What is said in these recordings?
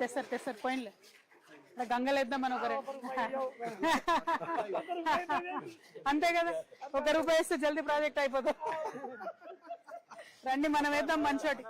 తెస్తారు తెస్తారు పోయినలే ఇక్కడ గంగలు వేద్దామని ఒకరే అంతే కదా ఒక రూపాయి వేస్తే జల్దీ ప్రాజెక్ట్ అయిపోతుంది. రండి మనం వేద్దాం మంచోటి.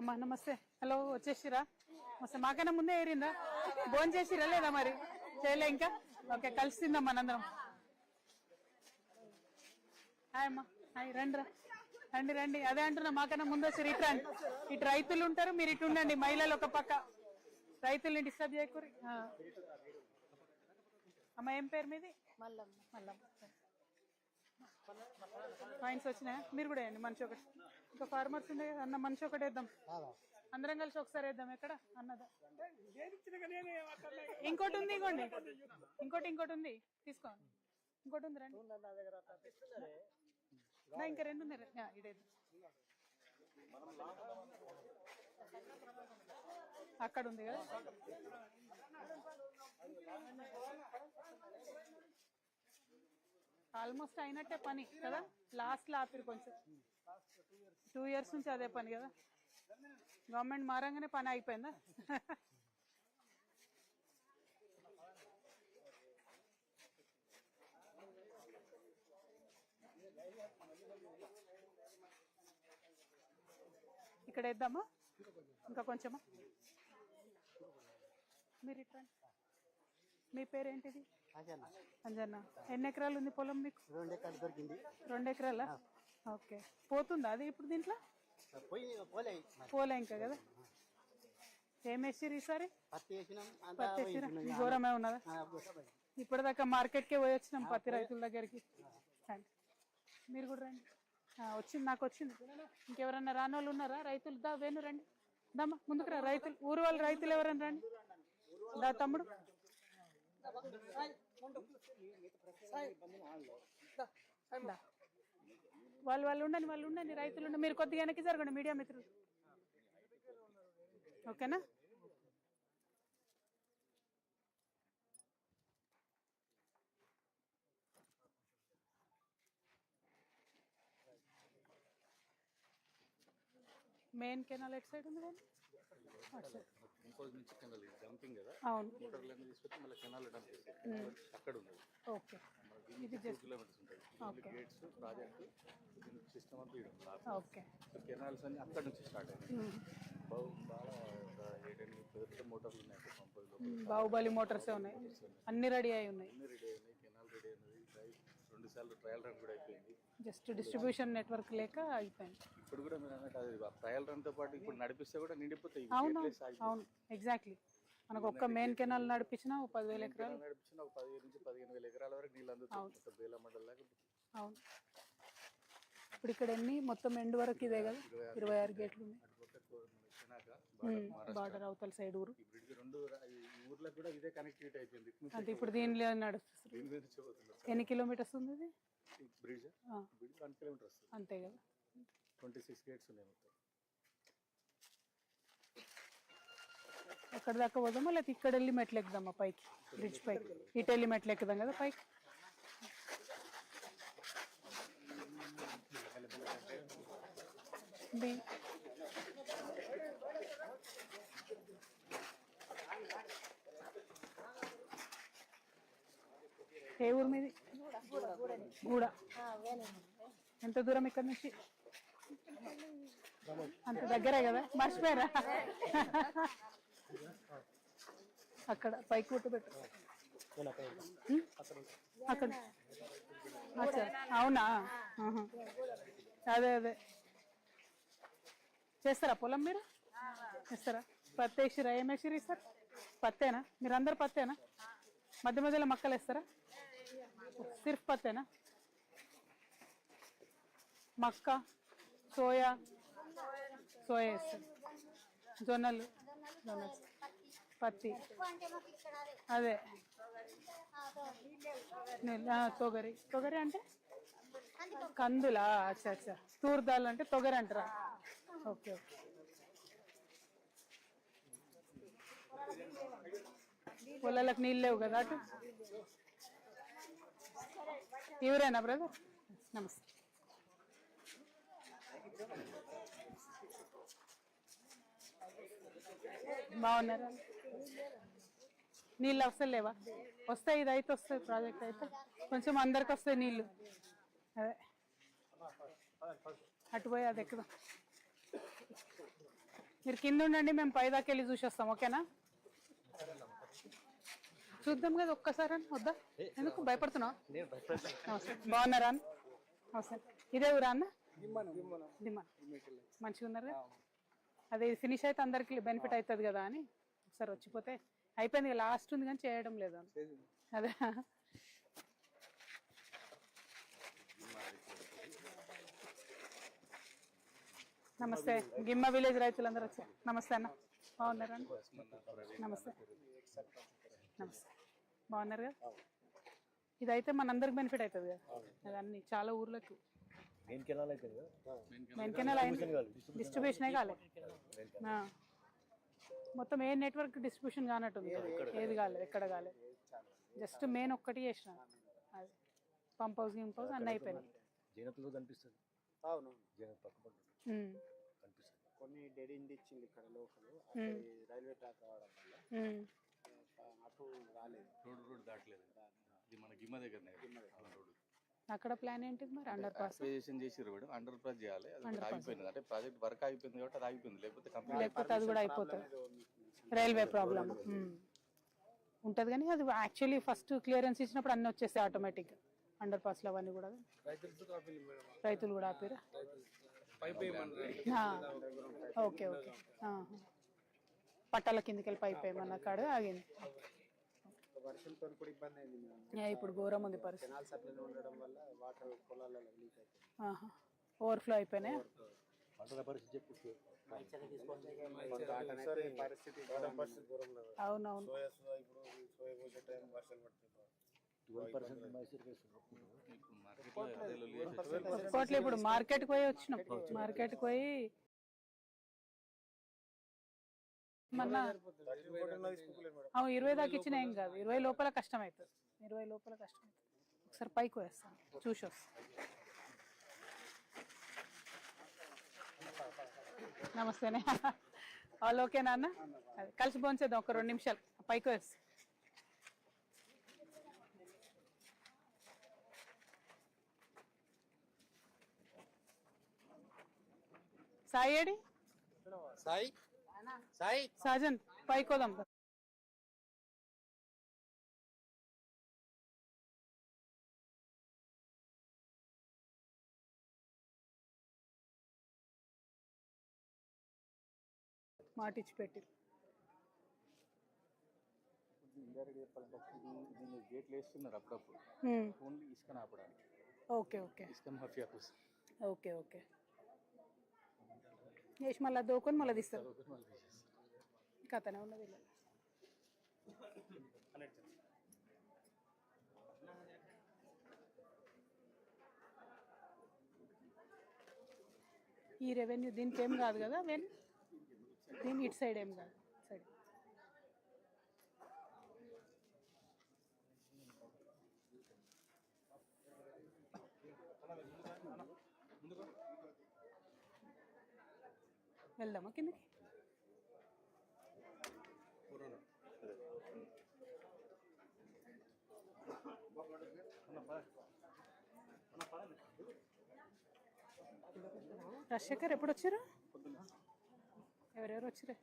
అమ్మా నమస్తే. హలో వచ్చేసిరా? నమస్తే. మాకైనా ముందే ఏరిందా? భోజనం చేసిరా లేదా మరి? చేయలే ఇంకా? ఓకే కలిసి తిందాం మనందరం. హాయ్ అమ్మా. హాయ్ రండి రా. రండి రండి. అదే అంటున్నా మాకన్నా ముందు వచ్చి ఇటు రండి. ఇటు రైతులు ఉంటారు మీరు ఇటు ఉండండి. మహిళలు ఒక పక్క. రైతుల్ని డిస్టర్బ్ చేయకూరి. అమ్మ ఏం పేరు మీది? మల్లమ్మ. మల్లమ్మ. కాయిన్స్ వచ్చినాయా? మీరు కూడా వేయండి. మంచి ఒకటి ఇంకా ఫార్మర్స్ ఉండే కదా, అన్న మంచి ఒకటి వేద్దాం. అందరం కలిసి ఒకసారి వేద్దాం. ఎక్కడ? అన్నదా? ఇంకోటి ఉంది ఇంకోండి ఇంకోటి. ఇంకోటి ఉంది. తీసుకోండి ఇంకోటి ఉంది రండి. నా, ఇంకా రెండు ఉన్నాయి ఇదేద్దాం అక్కడ ఉంది కదా? ఆల్మోస్ట్ అయినట్టే పని కదా? లాస్ట్లో ఆపిరు కొంచెం. టూ ఇయర్స్ నుంచి అదే పని కదా? గవర్నమెంట్ మారంగానే పని అయిపోయిందా? ఇక్కడ వేద్దామా? ఇంకా కొంచెమా? మీరు ఇట్లా మీ పేరేంటిది? అజన్న. అంజన్న. ఎన్ని ఎకరాలు ఉంది పొలం మీకు? రెండు ఎకరాలు దొరికింది. రెండు ఎకరాలా? ఓకే. పోతుందా అది ఇప్పుడు దీంట్లో? పోయి పోలే. పోలే ఇంకా కదా? ఏం వేసిర్రు ఈసారి? పత్తి వేసిర్రా? ఘోరమే ఉన్నదా? ఇప్పటిదాకా మార్కెట్కే పోయి వచ్చినాం పత్తి రైతుల దగ్గరికి. మీరు కూడా రండి. వచ్చింది నాకు వచ్చింది. ఇంకెవరన్నా రాని వాళ్ళు ఉన్నారా? రైతులు దా వేణు రండి. దమ్మా ముందుకు రా రైతులు. ఊరు వాళ్ళు రైతులు ఎవరన్నా రండి. దా తమ్ముడు. దా. వాళ్ళు వాళ్ళు ఉండండి వాళ్ళు ఉండండి రైతులు ఉండండి. మీరు కొద్దిగా వెనక్కి జరగండి మీడియా మిత్రులు. ఓకేనా? మెయిన్ కెనాల్ ఎట్ సైడ్ ఉంది కానీ అవును. అక్కడ ఓకే. ఇది just kilometres gates project system అంతా ఓకే కెనాల్స్ అన్ని అక్కడ నుంచి స్టార్ట్ పంపులు లోపల. బాహుబలి మోటార్సే ఉన్నాయి. అన్ని రెడీ అయి ఉన్నాయి. రెడీ సార్లు ట్రయల్ రన్ కూడా అయిపోయింది. జస్ట్ డిస్ట్రిబ్యూషన్ నెట్వర్క్ లేక అయిపోయింది. ఇప్పుడు కూడా మీరు అన్నట్టు అది ట్రయల్ రన్తో పాటు ఇప్పుడు నడిపిస్తే కూడా నిండిపోతాయి. అవును. అవును ఎగ్జాక్ట్లీ మనకు ఒక్క మెయిన్ కెనాల్ నడిపించినా పదివేల ఎకరాలు. నడిపించిన ఒక పదిహేను నుంచి పదిహేను వేల ఎకరాల వరకు నీళ్ళు మొత్తం బేల మండలం అవును. ఇప్పుడు ఇక్కడ ఎన్ని? మొత్తం ఎండ్ వరకు ఇదే కదా? ఇరవై ఆరు గేట్లు ఉన్నాయి. బార్డర్ అవతల సైడ్ ఊరు. రెండు ఊర్లకు కూడా ఇదే కనెక్టివిటీ అయిపోయింది. అంటే ఇప్పుడు దీనిలో నడుస్తుంది. ఎన్ని కిలోమీటర్స్ ఉంది ఇది? బ్రిడ్జ్ వన్ కిలోమీటర్ వస్తుంది. అంతే కదా. ట్వంటీ సిక్స్ గేట్స్ ఉన్నాయి మొత్తం. అక్కడ దాకా పోదామా? లేకపోతే ఇక్కడ వెళ్ళి మెట్లు ఎక్కుదామా పైకి? బ్రిడ్జ్ పైకి. ఇటు వెళ్ళి మెట్లు ఎక్కుదాం కదా పైకి? బి. ఏ ఊరు మీది? గూడ. ఎంత దూరం ఇక్కడ నుంచి? అంత దగ్గరే కదా? మర్చిపోయారా? అక్కడ పైకి కొట్టు పెట్టు? అక్కడ అవునా. అదే అదే. చేస్తారా పొలం మీరు? చేస్తారా? పత్తి వేసిరా ఏం వేసిరు సార్? పత్తేనా? మీరు అందరు పత్తేనా? మధ్య మధ్యలో మక్కలు వేస్తారా? సిర్ఫ్ పత్తేనా? మక్క సోయా. సోయా వేస్తారు. జొన్నలు. జొన్నలు. పత్తి. అదే. తొగరి. తొగరి. అంటే? కందులా? అచ్చా అచ్చా. తూర్ దాల్ అంటే తొగరి అంటారా? Okay okay. పొలాలకు నీళ్ళు లేవు కదా అటు? ఎవరేనా బ్రదర్? నమస్తే. బాగున్నారా? నీళ్ళు అసలు లేవా? వస్తాయి ఇది అయితే వస్తాయి ప్రాజెక్ట్ అయితే. కొంచెం అందరికి వస్తాయి నీళ్ళు. అదే. అటు పోయి అది ఎక్కుదాం. మీరు కింద ఉండండి మేము పైదాకి వెళ్ళి చూసి వస్తాం ఓకేనా? చూద్దాం కదా ఒక్కసారి అని వద్దా? ఎందుకు భయపడుతున్నావు? బాగున్నారా అన్న? నమస్తే. ఇదే ఊరా అన్న? మంచిగా ఉన్నారు? అదే ఫినిష్ అయితే అందరికి బెనిఫిట్ అవుతుంది కదా అని. ఒకసారి వచ్చిపోతే అయిపోయింది లాస్ట్ ఉంది కానీ చేయడం లేదు. అదే. నమస్తే. గిమ్మ విలేజ్ రైతులందరూ వచ్చారు నమస్తే అన్న. బాగున్నారా? అన్న? నమస్తే. నమస్తే. బాగున్నారు కదా? ఇదైతే మనందరికి బెనిఫిట్ అవుతుంది కదా? అది అన్ని చాలా ఊర్లకు. మెయిన్ కెనాల్ అయితే కదా? మెయిన్ కెనాల్ అయింది డిస్ట్రిబ్యూషనే కాలే ఆ. మొత్తం ఏ నెట్వర్క్ డిస్ట్రిబ్యూషన్ కానట్టుంది. ఏది కాలేదు. ఎక్కడ కాలేదు. జస్ట్ మెయిన్ ఒక్కటి చేసిన. అది. పంప్ హౌస్ గింప్ హౌస్ అన్నీ అయిపోయినాయి. కనిపిస్తుంది. అవును. పక్క కొన్ని డెడ్ ఇండి ఇచ్చింది ఇక్కడ లోకల్. రైల్వే ట్రాక్ రావడం వల్ల. అటు రాలేదు. రోడ్ రోడ్ దాటలేదు. ఇది మన గిమ్మ దగ్గరనే. రోడ్ అక్కడ ప్లాన్ ఏంటిది మరి? అండర్ పాస్ యాక్టివేషన్ చేసిర్రు మేడం అండర్ పాస్ చేయాలి. అది ఆగిపోయింది. అంటే ప్రాజెక్ట్ వర్క్ ఆగిపోయింది కాబట్టి అది ఆగిపోయింది. లేకపోతే కంప్లీట్ లేకపోతే అది కూడా అయిపోతుంది. రైల్వే ప్రాబ్లమ్ ఉంటుంది కానీ అది యాక్చువల్లీ ఫస్ట్ క్లియరెన్స్ ఇచ్చినప్పుడు అన్నీ వచ్చేస్తాయి ఆటోమేటిక్గా అండర్ పాస్లు అవన్నీ కూడా. రైతులు కూడా ఆపిరా ఆ, ఓకే ఓకే. పట్టాల కిందికి వెళ్ళి పైప్ వేయమన్న కాడ ఆగింది. వర్షంతో కూడా ఇబ్బంది అయింది ఇప్పుడు ఘోరం ఉంది పరిస్థితి. ఉండడం వల్ల వాటర్ పొలాలలో లీక్ అవుతుంది ఓవర్ఫ్లో అయిపోయినాయి? పంటల పరిస్థితి చెప్పు. పరిస్థితి అవునవును. ఇప్పుడు ఇప్పుడు మార్కెట్కి పోయి వచ్చినాం. మార్కెట్కి పోయి ఏమన్నా ఇరవై దాకా ఇచ్చిన ఏం కాదు. ఇరవై లోపల కష్టం అవుతుంది ఇరవై లోపల కష్టం అవుతుంది ఒకసారి పైకి వేస్తాను. చూసి నమస్తేనే. వాళ్ళు ఓకే నాన్న? కలిసి భోంచేద్దాం ఒక రెండు నిమిషాలు. పైకి వేస్తాం. సాయి ఏడి? సాయి? సాయి. సాజన్ పైకోదాం మాటిచ్చి పెట్టి గేట్లు వేస్తున్నారు అప్పుడప్పుడు. ఓన్లీ ఇసుక ఆపడానికి ఓకే ఓకే. ఇసుక మాఫియా కోసం. Okay okay. వేసి మళ్ళీ దోకొని మళ్ళీ తీస్తారు. కథనే ఉన్నది ఈ రెవెన్యూ దీనికి ఏం కాదు కదా వెన్? దీని ఇటు సైడ్ ఏం కాదు సైడ్ వెళ్దామా కిందకి? రాజశేఖర్ ఎప్పుడు వచ్చారు? ఎవరెవరు వచ్చారు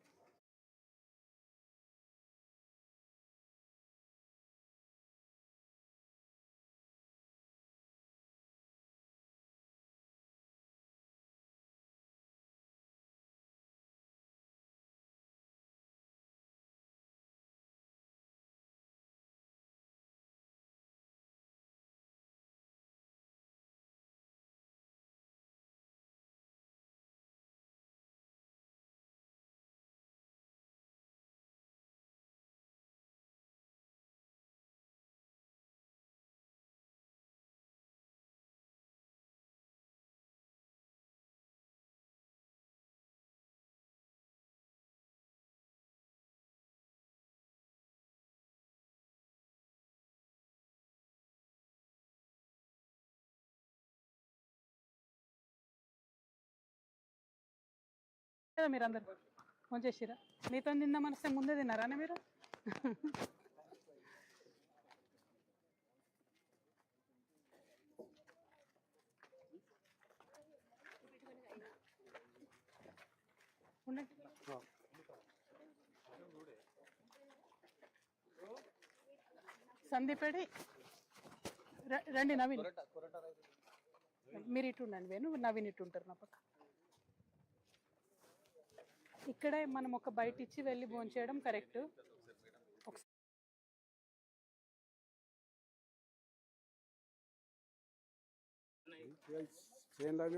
కదా మీరు అందరు ఫోన్ చేసిరా? మీతో తిన్న మనసే ముందే తిన్నారా మీరు? ఉండండి. సందీపేడి రండి? నవీన్. మీరు ఇటు ఉండండి వేణు. నవీన్ ఇటు ఉంటారు నా పక్క. ఇక్కడే మనం ఒక బయట ఇచ్చి వెళ్ళి భోంచేయడం కరెక్ట్.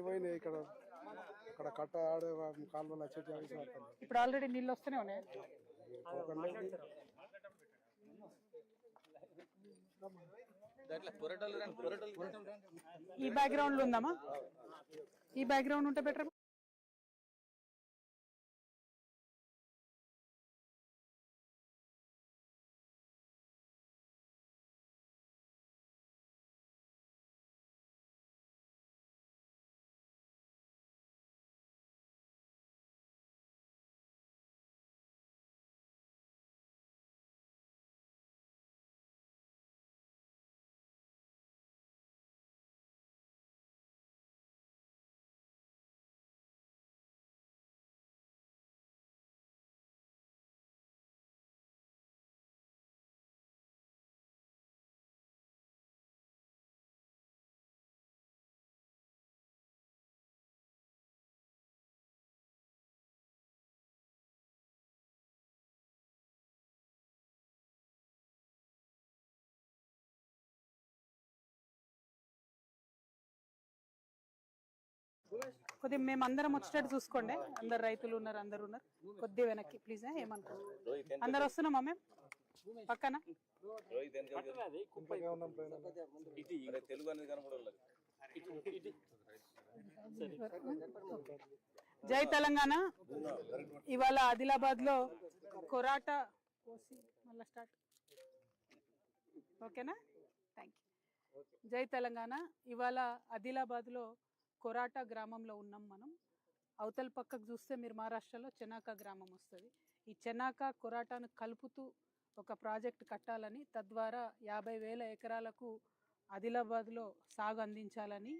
పోయినాయి ఇక్కడ. ఇక్కడ కట్ట ఆడే కాలువలు వచ్చేటి ఇప్పుడు ఆల్రెడీ నీళ్ళు వస్తూనే ఉన్నాయి. ఈ బ్యాక్గ్రౌండ్లో ఉందామా ఈ బ్యాక్గ్రౌండ్ ఉంటే బెటర్ కొద్దిగా మేము అందరం వచ్చేటట్టు చూసుకోండి. అందరు రైతులు ఉన్నారు అందరు ఉన్నారు. కొద్దిగా వెనక్కి ప్లీజ్ ఏమనుకో అందరు వస్తున్నామా మేము పక్కన. జై తెలంగాణ. ఇవాళ ఆదిలాబాద్లో కొరాట కోసి మళ్ళా స్టార్ట్. ఓకేనా? థ్యాంక్ యూ జై తెలంగాణ. ఇవాళ ఆదిలాబాద్లో కొరాటా గ్రామంలో ఉన్నాం మనం. అవతల పక్కకు చూస్తే మీరు మహారాష్ట్రలో చెనాక గ్రామం వస్తుంది. ఈ చెనాక కొరాటాను కలుపుతూ ఒక ప్రాజెక్ట్ కట్టాలని తద్వారా యాభై వేల ఎకరాలకు ఆదిలాబాద్లో సాగు అందించాలని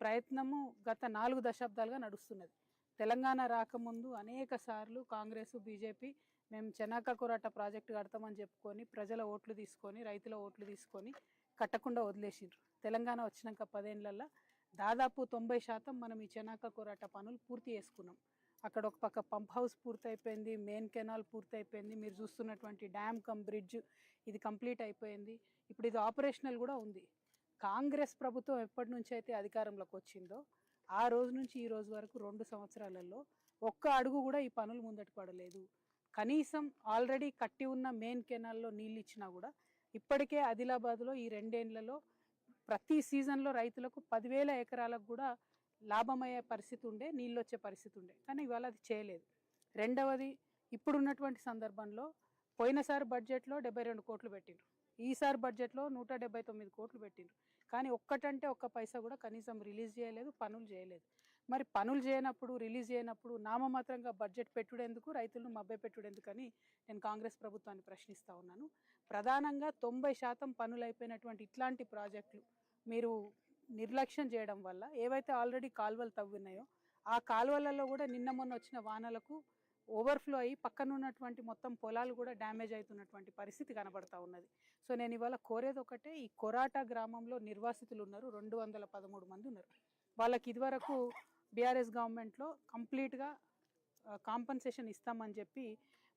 ప్రయత్నము గత నాలుగు దశాబ్దాలుగా నడుస్తున్నది. తెలంగాణ రాకముందు అనేక సార్లు కాంగ్రెస్ బీజేపీ మేము చెనాక కొరాట ప్రాజెక్టు కడతామని చెప్పుకొని ప్రజల ఓట్లు తీసుకొని రైతుల ఓట్లు తీసుకొని కట్టకుండా వదిలేసిండ్రు. తెలంగాణ వచ్చినాక పదేళ్ళల్లో దాదాపు తొంభై శాతం మనం ఈ చెనాక కొరాట పనులు పూర్తి చేసుకున్నాం. అక్కడ ఒక పక్క పంప్ హౌస్ పూర్తయిపోయింది మెయిన్ కెనాల్ పూర్తయిపోయింది మీరు చూస్తున్నటువంటి డ్యామ్ కమ్ బ్రిడ్జ్ ఇది కంప్లీట్ అయిపోయింది. ఇప్పుడు ఇది ఆపరేషనల్ కూడా ఉంది. కాంగ్రెస్ ప్రభుత్వం ఎప్పటి నుంచి అయితే అధికారంలోకి వచ్చిందో ఆ రోజు నుంచి ఈ రోజు వరకు రెండు సంవత్సరాలలో ఒక్క అడుగు కూడా ఈ పనులు ముందటి పడలేదు. కనీసం ఆల్రెడీ కట్టి ఉన్న మెయిన్ కెనాల్లో నీళ్ళు ఇచ్చినా కూడా ఇప్పటికే ఆదిలాబాద్లో ఈ రెండేళ్ళలో ప్రతి సీజన్లో రైతులకు పదివేల ఎకరాలకు కూడా లాభమయ్యే పరిస్థితి ఉండే నీళ్ళు వచ్చే పరిస్థితి ఉండే. కానీ ఇవాళ అది చేయలేదు. రెండవది ఇప్పుడున్నటువంటి సందర్భంలో పోయినసారి బడ్జెట్లో డెబ్బై రెండు కోట్లు పెట్టిండ్రు. ఈసారి బడ్జెట్లో నూట డెబ్బై తొమ్మిది కోట్లు పెట్టిండ్రు. కానీ ఒక్కటంటే ఒక్క పైసా కూడా కనీసం రిలీజ్ చేయలేదు పనులు చేయలేదు. మరి పనులు చేయనప్పుడు రిలీజ్ చేయనప్పుడు నామమాత్రంగా బడ్జెట్ పెట్టుడెందుకు రైతులను మభ్య పెట్టుడెందుకని నేను కాంగ్రెస్ ప్రభుత్వాన్ని ప్రశ్నిస్తూ ఉన్నాను. ప్రధానంగా తొంభై శాతం పనులు అయిపోయినటువంటి ఇట్లాంటి ప్రాజెక్టులు మీరు నిర్లక్ష్యం చేయడం వల్ల ఏవైతే ఆల్రెడీ కాలువలు తవ్వినాయో ఆ కాలువలలో కూడా నిన్న మొన్న వచ్చిన వానలకు ఓవర్ఫ్లో అయ్యి పక్కన ఉన్నటువంటి మొత్తం పొలాలు కూడా డ్యామేజ్ అవుతున్నటువంటి పరిస్థితి కనబడతా ఉన్నది. సో నేను ఇవాళ కోరేది ఒకటే ఈ కొరాటా గ్రామంలో నిర్వాసితులు ఉన్నారు రెండు వందల పదమూడు మంది ఉన్నారు. వాళ్ళకి ఇదివరకు బీఆర్ఎస్ గవర్నమెంట్లో కంప్లీట్గా కాంపన్సేషన్ ఇస్తామని చెప్పి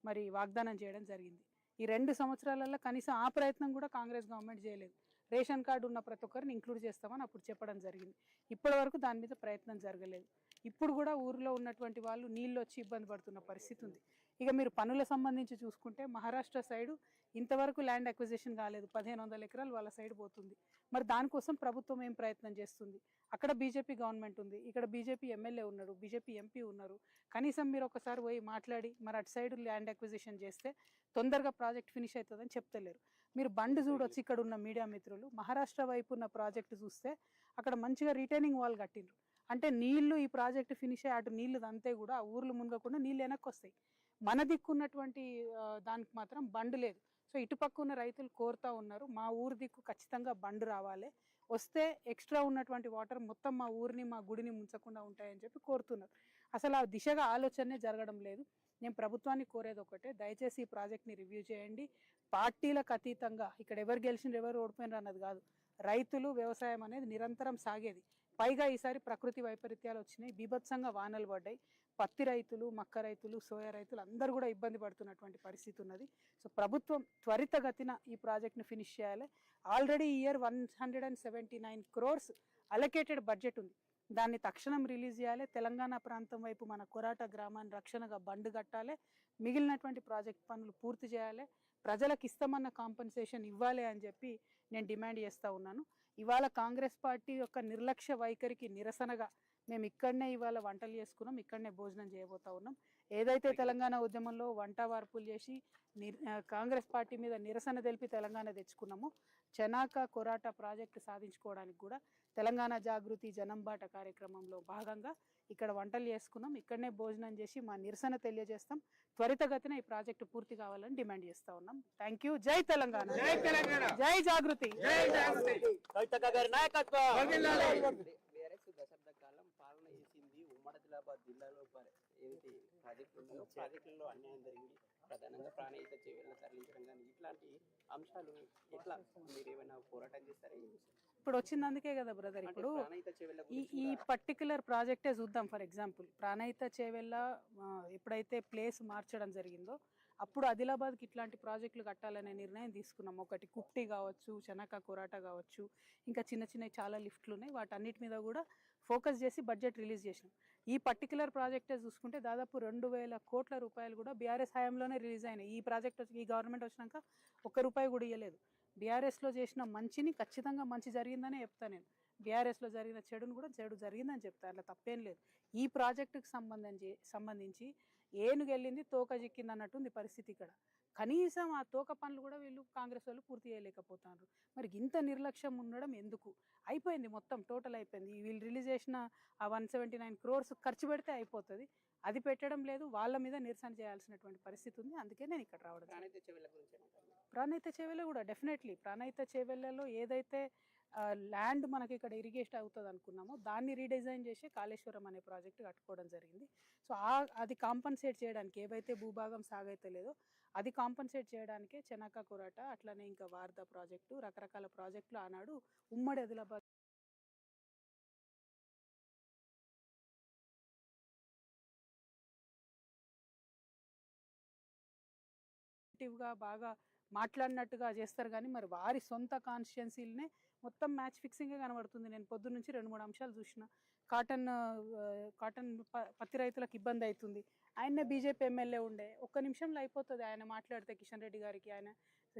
మరి వాగ్దానం చేయడం జరిగింది. ఈ రెండు సంవత్సరాలలో కనీసం ఆ ప్రయత్నం కూడా కాంగ్రెస్ గవర్నమెంట్ చేయలేదు. రేషన్ కార్డు ఉన్న ప్రతి ఒక్కరిని ఇంక్లూడ్ చేస్తామని అప్పుడు చెప్పడం జరిగింది. ఇప్పటి వరకు దాని మీద ప్రయత్నం జరగలేదు. ఇప్పుడు కూడా ఊరిలో ఉన్నటువంటి వాళ్ళు నీళ్ళు వచ్చి ఇబ్బంది పడుతున్న పరిస్థితి ఉంది. ఇక మీరు పనుల సంబంధించి చూసుకుంటే మహారాష్ట్ర సైడు ఇంతవరకు ల్యాండ్ అక్విజిషన్ కాలేదు. పదిహేను వందల ఎకరాలు వాళ్ళ సైడ్ పోతుంది. మరి దానికోసం ప్రభుత్వం ఏం ప్రయత్నం చేస్తుంది? అక్కడ బీజేపీ గవర్నమెంట్ ఉంది. ఇక్కడ బీజేపీ ఎమ్మెల్యే ఉన్నాడు. బీజేపీ ఎంపీ ఉన్నారు. కనీసం మీరు ఒకసారి పోయి మాట్లాడి మరి అటు సైడ్ ల్యాండ్ అక్విజిషన్ చేస్తే తొందరగా ప్రాజెక్ట్ ఫినిష్ అవుతుందని చెప్తలేరు. మీరు బండ్ చూడొచ్చు ఇక్కడ ఉన్న మీడియా మిత్రులు. మహారాష్ట్ర వైపు ఉన్న ప్రాజెక్ట్ చూస్తే అక్కడ మంచిగా రిటైనింగ్ వాల్ కట్టిండ్రు. అంటే నీళ్ళు ఈ ప్రాజెక్ట్ ఫినిష్ అయ్యి అటు నీళ్ళు అంతే కూడా ఆ ఊర్లు మునగకుండా నీళ్ళు వెనక్కి వస్తాయి మన దిక్కున్నటువంటి ఆ, దానికి మాత్రం బండ్ లేదు. సో ఇటుపక్క ఉన్న రైతులు కోరుతా ఉన్నారు మా ఊరు దిక్కు ఖచ్చితంగా బండ్ రావాలి. వస్తే ఎక్స్ట్రా ఉన్నటువంటి వాటర్ మొత్తం మా ఊరిని మా గుడిని ముంచకుండా ఉంటాయని చెప్పి కోరుతున్నారు. అసలు ఆ దిశగా ఆలోచనే జరగడం లేదు. నేను ప్రభుత్వాన్ని కోరేది ఒకటే దయచేసి ఈ ప్రాజెక్ట్ని రివ్యూ చేయండి. పార్టీలకు అతీతంగా ఇక్కడ ఎవరు గెలిచినారు ఎవరు ఓడిపోయినారు అన్నది కాదు. రైతులు వ్యవసాయం అనేది నిరంతరం సాగేది. పైగా ఈసారి ప్రకృతి వైపరీత్యాలు వచ్చినాయి బీభత్సంగా వానలు పడ్డాయి. పత్తి రైతులు మక్క రైతులు సోయా రైతులు అందరూ కూడా ఇబ్బంది పడుతున్నటువంటి పరిస్థితి ఉన్నది. సో ప్రభుత్వం త్వరితగతిన ఈ ప్రాజెక్ట్ని ఫినిష్ చేయాలి. ఆల్రెడీ ఈ year one hundred and seventy nine crores allocated budget ఉంది. దాన్ని తక్షణం రిలీజ్ చేయాలి. తెలంగాణ ప్రాంతం వైపు మన కొరాట గ్రామాన్ని రక్షణగా బండ్ కట్టాలి. మిగిలినటువంటి ప్రాజెక్ట్ పనులు పూర్తి చేయాలి. ప్రజలకు ఇస్తామన్న కాంపన్సేషన్ ఇవ్వాలి అని చెప్పి నేను డిమాండ్ చేస్తూ ఉన్నాను. ఇవాళ కాంగ్రెస్ పార్టీ యొక్క నిర్లక్ష్య వైఖరికి నిరసనగా మేము ఇక్కడనే ఇవాళ వంటలు చేసుకున్నాం. ఇక్కడనే భోజనం చేయబోతా ఉన్నాం. ఏదైతే తెలంగాణ ఉద్యమంలో వంట వార్పులు చేసి కాంగ్రెస్ పార్టీ మీద నిరసన తెలిపి తెలంగాణ తెచ్చుకున్నామో చెనాక కొరాట ప్రాజెక్టు సాధించుకోవడానికి కూడా తెలంగాణ జాగృతి జనంబాట కార్యక్రమంలో భాగంగా ఇక్కడ వంటలు చేసుకున్నాం. ఇక్కడనే భోజనం చేసి మా నిరసన తెలియజేస్తాం. త్వరితగతిన ఈ ప్రాజెక్టు పూర్తి కావాలని డిమాండ్ చేస్తా ఉన్నాం. థ్యాంక్ యూ జై తెలంగాణ. జై తెలంగాణ. జై జాగృతి. బీఆర్ఎస్ దశాబ్ద కాలం పాలన చేసింది ఉమ్మడి ఆదిలాబాద్ జిల్లాలో. ఏంటి? ప్రాజెక్టులలో అన్యాయం జరిగింది. ప్రధానంగా ప్రాణహిత చేవేళ్ళ తరలించడం కానీ ఇట్లాంటి అంశాలు ఎట్లా మీరు ఏమైనా పోరాటం చేస్తారా? ఇప్పుడు వచ్చిందందుకే కదా బ్రదర్ ఇప్పుడు ఈ ఈ పర్టికులర్ ప్రాజెక్టే చూద్దాం ఫర్ ఎగ్జాంపుల్ ప్రాణహిత చేవెళ్ళ ఎప్పుడైతే ప్లేస్ మార్చడం జరిగిందో అప్పుడు ఆదిలాబాద్కి ఇట్లాంటి ప్రాజెక్టులు కట్టాలనే నిర్ణయం తీసుకున్నాం. ఒకటి కుప్టి కావచ్చు చెనక కొరాట కావచ్చు ఇంకా చిన్న చిన్న చాలా లిఫ్ట్లు ఉన్నాయి. వాటన్నిటి మీద కూడా ఫోకస్ చేసి బడ్జెట్ రిలీజ్ చేసినాం. ఈ పర్టికులర్ ప్రాజెక్టే చూసుకుంటే దాదాపు రెండు వేల కోట్ల రూపాయలు కూడా బీఆర్ఎస్ హయాంలోనే రిలీజ్ అయినాయి. ఈ ప్రాజెక్ట్ వచ్చి ఈ గవర్నమెంట్ వచ్చినాక ఒక్క రూపాయి కూడా ఇవ్వలేదు బీఆర్ఎస్లో చేసిన మంచిని ఖచ్చితంగా మంచి జరిగిందనే చెప్తాను నేను. బీఆర్ఎస్లో జరిగిన చెడును కూడా చెడు జరిగిందని చెప్తాను అట్లా తప్పేం లేదు. ఈ ప్రాజెక్టుకు సంబంధించి సంబంధించి ఏనుగు వెళ్ళింది తోక చిక్కింది అన్నట్టుంది పరిస్థితి ఇక్కడ. కనీసం ఆ తోక పనులు కూడా వీళ్ళు కాంగ్రెస్ వాళ్ళు పూర్తి చేయలేకపోతున్నారు మరి ఇంత నిర్లక్ష్యం ఉండడం ఎందుకు? అయిపోయింది మొత్తం టోటల్ అయిపోయింది. వీళ్ళు రిలీజ్ చేసిన ఆ వన్ సెవెంటీ నైన్ క్రోర్స్ ఖర్చు పెడితే అయిపోతుంది. అది పెట్టడం లేదు వాళ్ళ మీద నిరసన చేయాల్సినటువంటి పరిస్థితి ఉంది. అందుకే నేను ఇక్కడ రావడం. ప్రాణహిత చేవేళ్ళ కూడా డెఫినెట్లీ. ప్రాణహిత చేవెళ్ళలో ఏదైతే ల్యాండ్ మనకి ఇక్కడ ఇరిగేషన్ అవుతుంది అనుకున్నామో దాన్ని రీడిజైన్ చేసి కాళేశ్వరం అనే ప్రాజెక్ట్ కట్టుకోవడం జరిగింది. సో ఆ అది కాంపన్సేట్ చేయడానికి ఏవైతే భూభాగం సాగైతే లేదో అది కాంపన్సేట్ చేయడానికే చెనక్క కొరాట అట్లనే ఇంకా వార్ద ప్రాజెక్టు రకరకాల ప్రాజెక్టులు ఆనాడు ఉమ్మడి ఆదిలాబాద్గా బాగా మాట్లాడినట్టుగా చేస్తారు కానీ మరి వారి సొంత కాన్స్టిట్యున్సీలనే మొత్తం మ్యాచ్ ఫిక్సింగే కనబడుతుంది. నేను పొద్దు నుంచి రెండు మూడు అంశాలు చూసిన. కాటన్ కాటన్ పత్తి రైతులకు ఇబ్బంది అవుతుంది. ఆయన్నే బీజేపీ ఎమ్మెల్యే ఉండే. ఒక్క నిమిషంలో అయిపోతుంది ఆయన మాట్లాడితే కిషన్ రెడ్డి గారికి ఆయన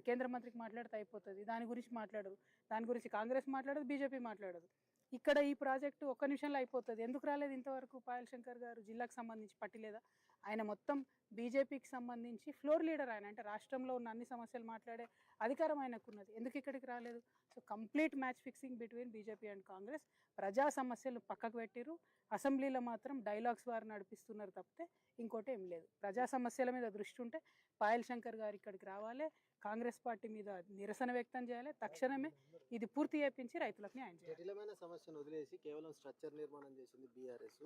కేంద్ర మంత్రికి మాట్లాడితే అయిపోతుంది. దాని గురించి మాట్లాడరు దాని గురించి కాంగ్రెస్ మాట్లాడదు బీజేపీ మాట్లాడదు. ఇక్కడ ఈ ప్రాజెక్టు ఒక్క నిమిషంలో అయిపోతుంది. ఎందుకు రాలేదు ఇంతవరకు పాయల్ శంకర్ గారు? జిల్లాకు సంబంధించి పట్టిలేదా? ఆయన మొత్తం బీజేపీకి సంబంధించి ఫ్లోర్ లీడర్ ఆయన. అంటే రాష్ట్రంలో ఉన్న అన్ని సమస్యలు మాట్లాడే అధికారం ఆయనకు ఉన్నది ఎందుకు ఇక్కడికి రాలేదు? So complete match fixing between BJP and Congress. ప్రజా సమస్యలు పక్కకు పెట్టిరు అసెంబ్లీలో మాత్రం డైలాగ్స్ వారు నడిపిస్తున్నారు తప్పితే ఇంకోటి ఏం లేదు. ప్రజా సమస్యల మీద దృష్టి ఉంటే పాయల్ శంకర్ గారు ఇక్కడికి రావాలి. కాంగ్రెస్ పార్టీ మీద నిరసన వ్యక్తం చేయాలి. తక్షణమే ఇది పూర్తి చేయించి రైతులకు న్యాయం చేయాలి. సమస్యను వదిలేసి కేవలం స్ట్రక్చర్ నిర్మాణం చేసింది బీఆర్ఎస్.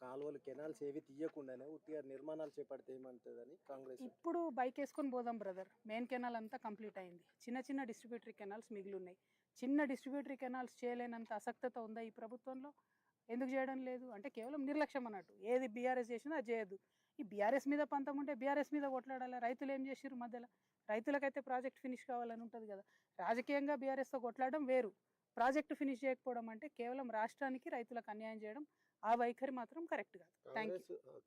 కాలువలు కెనాల్స్ ఏవి తీయకుండానే ఉట్టిగా నిర్మాణాలు చేపడితే ఏమంటుందని కాంగ్రెస్ ఇప్పుడు బైక్ వేసుకొని పోదాం బ్రదర్. మెయిన్ కెనాల్ అంతా కంప్లీట్ అయింది. చిన్న చిన్న డిస్ట్రిబ్యూటరీ కెనాల్స్ మిగిలి ఉన్నాయి చిన్న డిస్ట్రిబ్యూటరీ కెనాల్స్ చేయలేనంత అసక్తత ఉందా ఈ ప్రభుత్వంలో? ఎందుకు చేయడం లేదు? అంటే కేవలం నిర్లక్ష్యం అన్నట్టు. ఏది బీఆర్ఎస్ చేసినా అది చేయదు ఈ బీఆర్ఎస్ మీద పంతం ఉంటే బీఆర్ఎస్ మీద కొట్లాడాలి? రైతులు ఏం చేసారు మధ్యలో? రైతులకైతే ప్రాజెక్ట్ ఫినిష్ కావాలని ఉంటుంది కదా. రాజకీయంగా బీఆర్ఎస్తో కొట్లాడడం వేరు. ప్రాజెక్ట్ ఫినిష్ చేయకపోవడం అంటే కేవలం రాష్ట్రానికి రైతులకు అన్యాయం చేయడం ఆ వైఖరి మాత్రం కరెక్ట్ కాదు.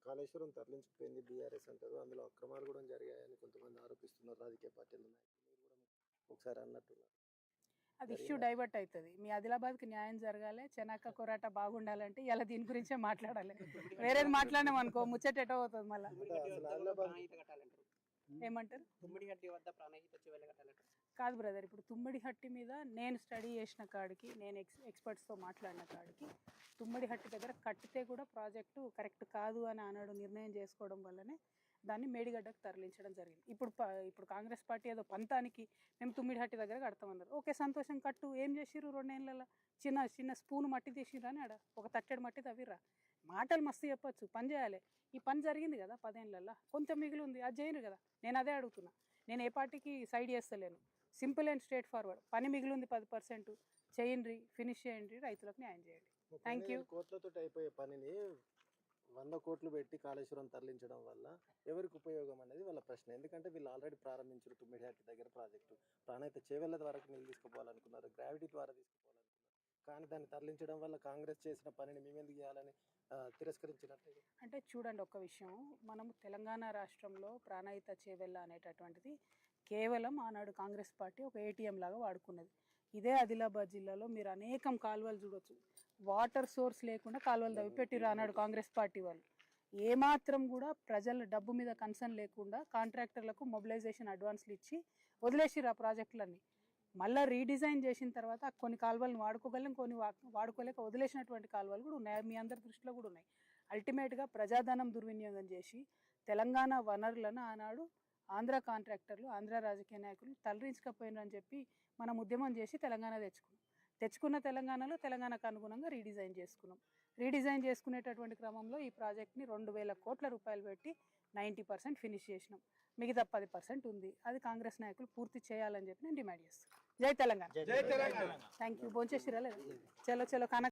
కాళేశ్వరం తరలించుకుపోయింది బీఆర్ఎస్ అంటారు అందులో అక్రమాలు కూడా జరిగాయని కొంతమంది ఆరోపిస్తున్నారు. రాజకీయ పార్టీల నాయకులు. మీరు కూడా ఒకసారి అన్నట్టున్నారు. అది ఇష్యూ డైవర్ట్ అవుతుంది మీ ఆదిలాబాద్కి న్యాయం జరగాలి చెనాక కొరాట బాగుండాలంటే ఇలా దీని గురించే మాట్లాడాలి. వేరేది మాట్లాడినాం అనుకో ముచ్చట ఎటో అవుతుంది మళ్ళీ. ఏమంటారు తుమ్మిడిగడ్డి వద్ద ప్రాణహిత చేవేళ్ళ కట్టాలంటారు. కాదు బ్రదర్ ఇప్పుడు తుమ్మడి హట్టి మీద నేను స్టడీ చేసిన కాడికి నేను ఎక్స్ ఎక్స్పర్ట్స్తో మాట్లాడిన కాడికి తుమ్మడి హట్టి దగ్గర కట్టితే కూడా ప్రాజెక్టు కరెక్ట్ కాదు అని అన్నాడు నిర్ణయం చేసుకోవడం వల్లనే దాన్ని మేడిగడ్డకు తరలించడం జరిగింది. ఇప్పుడు ప- ఇప్పుడు కాంగ్రెస్ పార్టీ ఏదో పంతానికి మేము తుమ్మిడి హట్టి దగ్గర కడతామన్నారు. ఓకే సంతోషం కట్టు ఏం చేసిర్రు రెండేళ్ళ చిన్న చిన్న స్పూన్ మట్టి తీసిర్రా అని ఆడ ఒక తట్టెడు మట్టి తవ్విర్రా? మాటలు మస్తు చెప్పొచ్చు పని చేయాలి. ఈ పని జరిగింది కదా పదేళ్ళల్లో కొంచెం మిగిలి ఉంది అది చేయరు కదా నేను అదే అడుగుతున్నా. నేను ఏ పార్టీకి సైడ్ చేస్తలేను. Simple and straightforward. పని మిగిలి ఉంది పది పర్సెంట్. చేయండి ఫినిష్ చేయండి రైతులకు న్యాయం చేయండి. you. ఎనిమిది కోట్లతో అయిపోయే పనిని వంద కోట్లు పెట్టి కాళేశ్వరం తరలించడం వల్ల ఎవరికి ఉపయోగం అనేది వాళ్ళ ప్రశ్న. ఎందుకంటే వీళ్ళు ఆల్రెడీ ప్రారంభించారు తుమ్మిడిహాటి దగ్గర ప్రాజెక్టు. ప్రాణైత చేవెళ్ళ ద్వారా నీళ్ళు తీసుకుపోవాలనుకున్నారు గ్రావిటీ ద్వారా తీసుకుపోవాలనుకున్నారు. కానీ దాన్ని తరలించడం వల్ల కాంగ్రెస్ చేసిన పనిని మేమెందుకు చేయాలని తిరస్కరించినట్టు. అంటే చూడండి ఒక్క విషయం. మనము తెలంగాణ రాష్ట్రంలో ప్రాణహిత చేవెళ్ళ అనేటటువంటిది కేవలం ఆనాడు కాంగ్రెస్ పార్టీ ఒక ఏటీఎం లాగా వాడుకున్నది. ఇదే ఆదిలాబాద్ జిల్లాలో మీరు అనేకం కాలువలు చూడొచ్చు. వాటర్ సోర్స్ లేకుండా కాలువలు తవ్వి పెట్టిర్రు ఆనాడు కాంగ్రెస్ పార్టీ వాళ్ళు. ఏమాత్రం కూడా ప్రజల డబ్బు మీద కన్సర్న్ లేకుండా కాంట్రాక్టర్లకు మొబిలైజేషన్ అడ్వాన్స్లు ఇచ్చి వదిలేసిరు ఆ ప్రాజెక్టులన్నీ. మళ్ళీ రీడిజైన్ చేసిన తర్వాత కొన్ని కాలువలను వాడుకోగలం కొన్ని వాడుకోలేక వదిలేసినటువంటి కాలువలు కూడా ఉన్నాయి. మీ అందరి దృష్టిలో కూడా ఉన్నాయి. అల్టిమేట్గా ప్రజాధనం దుర్వినియోగం చేసి తెలంగాణ వనరులను ఆనాడు ఆంధ్ర కాంట్రాక్టర్లు ఆంధ్ర రాజకీయ నాయకులు తలరించకపోయినని చెప్పి మనం ఉద్యమం చేసి తెలంగాణ తెచ్చుకున్నాం. తెచ్చుకున్న తెలంగాణలో తెలంగాణకు అనుగుణంగా రీడిజైన్ చేసుకున్నాం. రీడిజైన్ చేసుకునేటటువంటి క్రమంలో ఈ ప్రాజెక్ట్ని రెండు వేల కోట్ల రూపాయలు పెట్టి నైంటీ పర్సెంట్ ఫినిష్ చేసినాం. మిగతా పది పర్సెంట్ ఉంది. అది కాంగ్రెస్ నాయకులు పూర్తి చేయాలని చెప్పి నేను డిమాండ్ చేస్తాను జై తెలంగాణ. థ్యాంక్ యూ భోంచేసిరా చలో చలో కనక